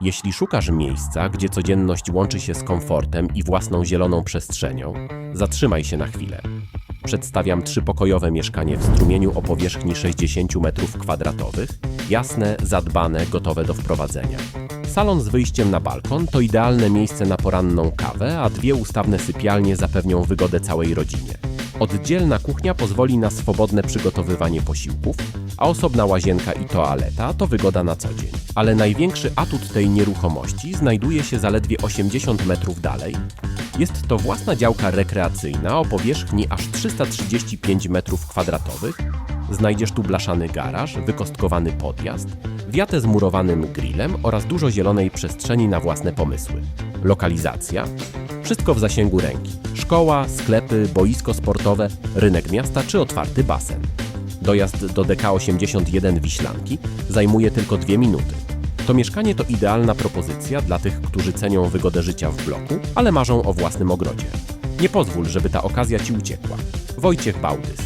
Jeśli szukasz miejsca, gdzie codzienność łączy się z komfortem i własną zieloną przestrzenią, zatrzymaj się na chwilę. Przedstawiam trzypokojowe mieszkanie w strumieniu o powierzchni 60 m2, jasne, zadbane, gotowe do wprowadzenia. Salon z wyjściem na balkon to idealne miejsce na poranną kawę, a dwie ustawne sypialnie zapewnią wygodę całej rodzinie. Oddzielna kuchnia pozwoli na swobodne przygotowywanie posiłków, a osobna łazienka i toaleta to wygoda na co dzień. Ale największy atut tej nieruchomości znajduje się zaledwie 80 metrów dalej. Jest to własna działka rekreacyjna o powierzchni aż 335 metrów kwadratowych. Znajdziesz tu blaszany garaż, wykostkowany podjazd, wiatę z murowanym grillem oraz dużo zielonej przestrzeni na własne pomysły. Lokalizacja? Wszystko w zasięgu ręki. Szkoła, sklepy, boisko sportowe, rynek miasta czy otwarty basen. Dojazd do DK81 Wiślanki zajmuje tylko dwie minuty. To mieszkanie to idealna propozycja dla tych, którzy cenią wygodę życia w bloku, ale marzą o własnym ogrodzie. Nie pozwól, żeby ta okazja Ci uciekła. Wojciech Bałdys,